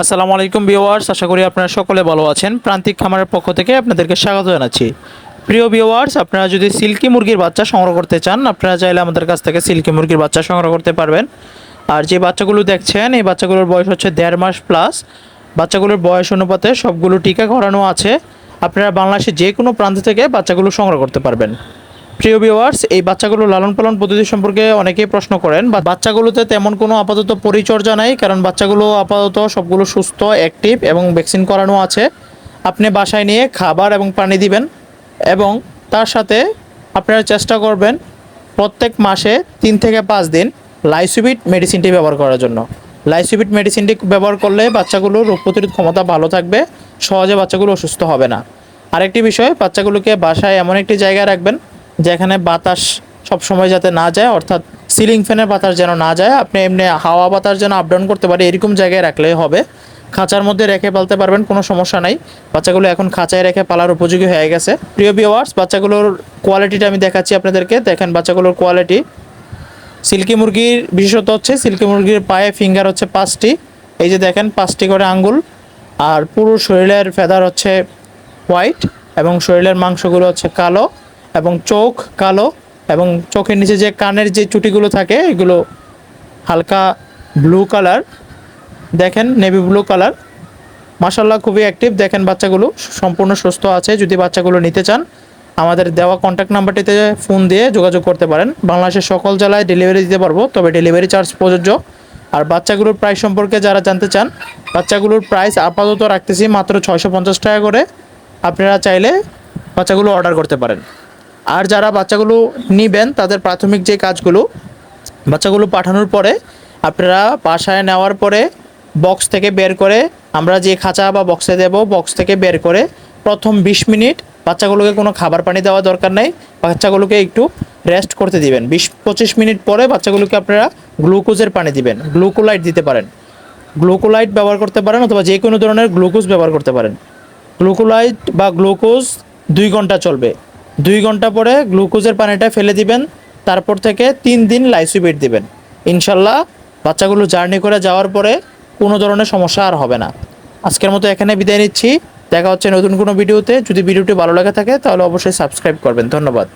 আসসালামু আলাইকুম ভিউয়ার্স, আশা করি আপনারা সকলে ভালো আছেন। প্রান্তিক খামারের পক্ষ থেকে আপনাদেরকে স্বাগত জানাচ্ছি। প্রিয় ভিউয়ার্স, আপনারা যদি সিল্কি মুরগির বাচ্চা সংগ্রহ করতে চান, আপনারা চাইলে আমাদের কাছ থেকে সিল্কি মুরগির বাচ্চা সংগ্রহ করতে পারবেন। আর যে বাচ্চাগুলো দেখছেন, এই বাচ্চাগুলোর বয়স হচ্ছে দেড় মাস প্লাস। বাচ্চাগুলোর বয়স অনুপাতে সবগুলো টিকা করানো আছে। আপনারা বাংলাদেশের যে কোনো প্রান্ত থেকে বাচ্চাগুলো সংগ্রহ করতে পারবেন। প্রিয় ভিউয়ার্স এই বাচ্চাগুলো লালন পালন পদ্ধতি সম্পর্কে অনেকেই প্রশ্ন করেন, বা বাচ্চাগুলোতে তেমন কোনো আপাতত পরিচর্যা নাই, কারণ বাচ্চাগুলো আপাতত সবগুলো সুস্থ অ্যাক্টিভ এবং ভ্যাকসিন করানো আছে। আপনি বাসায় নিয়ে খাবার এবং পানি দিবেন এবং তার সাথে আপনারা চেষ্টা করবেন প্রত্যেক মাসে তিন থেকে পাঁচ দিন লাইসুবিট মেডিসিনটি ব্যবহার করার জন্য। লাইসুবিট মেডিসিনটি ব্যবহার করলে বাচ্চাগুলোর রোগ প্রতিরোধ ক্ষমতা ভালো থাকবে, সহজে বাচ্চাগুলো অসুস্থ হবে না। আরেকটি বিষয়, বাচ্চাগুলোকে বাসায় এমন একটি জায়গায় রাখবেন যেখানে বাতাস সব সময় যাতে না যায়, অর্থাৎ সিলিং ফ্যানের বাতাস যেন না যায়, আপনি এমনি হাওয়া বাতাস যেন আপ ডাউন করতে পারে এরকম জায়গায় রাখলেই হবে। খাঁচার মধ্যে রেখে পালতে পারবেন, কোনো সমস্যা নাই। বাচ্চাগুলো এখন খাঁচায় রেখে পালার উপযোগী হয়ে গেছে। প্রিয় ভিওয়ার্স বাচ্চাগুলোর কোয়ালিটিটা আমি দেখাচ্ছি আপনাদেরকে। দেখেন বাচ্চাগুলোর কোয়ালিটি সিল্কি মুরগির বিশেষত হচ্ছে, সিল্কি মুরগির পায়ে ফিঙ্গার হচ্ছে পাঁচটি। এই যে দেখেন, পাঁচটি করে আঙ্গুল। আর পুরো শরীরের ফেদার হচ্ছে হোয়াইট এবং শরীরের মাংসগুলো হচ্ছে কালো। এবং চোখ কালো এবং চোখের নিচে যে কানের যে চুটিগুলো থাকে, এগুলো হালকা ব্লু কালার। দেখেন, নেভি ব্লু কালার। মাসাল্লাহ খুবই অ্যাক্টিভ দেখেন, বাচ্চাগুলো সম্পূর্ণ সুস্থ আছে। যদি বাচ্চাগুলো নিতে চান, আমাদের দেওয়া কন্ট্যাক্ট নাম্বারটিতে ফোন দিয়ে যোগাযোগ করতে পারেন। বাংলাদেশের সকল জেলায় ডেলিভারি দিতে পারব, তবে ডেলিভারি চার্জ প্রযোজ্য। আর বাচ্চাগুলোর প্রাইস সম্পর্কে যারা জানতে চান, বাচ্চাগুলোর প্রাইস আপাতত রাখতেছি মাত্র ছয়শো পঞ্চাশ টাকা করে। আপনারা চাইলে বাচ্চাগুলো অর্ডার করতে পারেন। আর যারা বাচ্চাগুলো নিবেন, তাদের প্রাথমিক যে কাজগুলো, বাচ্চাগুলো পাঠানোর পরে আপনারা বাসায় নেওয়ার পরে বক্স থেকে বের করে আমরা যে খাঁচা বা বক্সে দেব বক্স থেকে বের করে প্রথম বিশ মিনিট বাচ্চাগুলোকে কোনো খাবার পানি দেওয়া দরকার নেই। বাচ্চাগুলোকে একটু রেস্ট করতে দিবেন। বিশ, পঁচিশ মিনিট পরে বাচ্চাগুলোকে আপনারা গ্লুকোজের পানি দিবেন। গ্লুকোলাইট দিতে পারেন। গ্লুকোলাইট ব্যবহার করতে পারেন অথবা যে কোনো ধরনের গ্লুকোজ ব্যবহার করতে পারেন। গ্লুকোলাইট বা গ্লুকোজ দুই ঘণ্টা চলবে। দুই ঘণ্টা পরে গ্লুকোজের পানিটা ফেলে দিবেন, তারপর থেকে তিন দিন লাইসুবিট দিবেন। ইনশাল্লাহ বাচ্চাগুলো জার্নি করে যাওয়ার পরে কোনো ধরনের সমস্যা আর হবে না। আজকের মতো এখানে বিদায় নিচ্ছি। দেখা হচ্ছে নতুন কোনো ভিডিওতে। যদি ভিডিওটি ভালো লাগে থাকে তাহলে অবশ্যই সাবস্ক্রাইব করবেন। ধন্যবাদ।